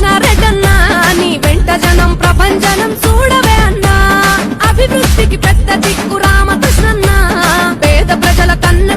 కృష్ణారెడ్డన్నా నీ వెంట జనం ప్రపంచనం చూడవే అన్నా. అభివృద్ధికి పెద్ద దిక్కు రామకృష్ణన్నా. పేద ప్రజల కన్న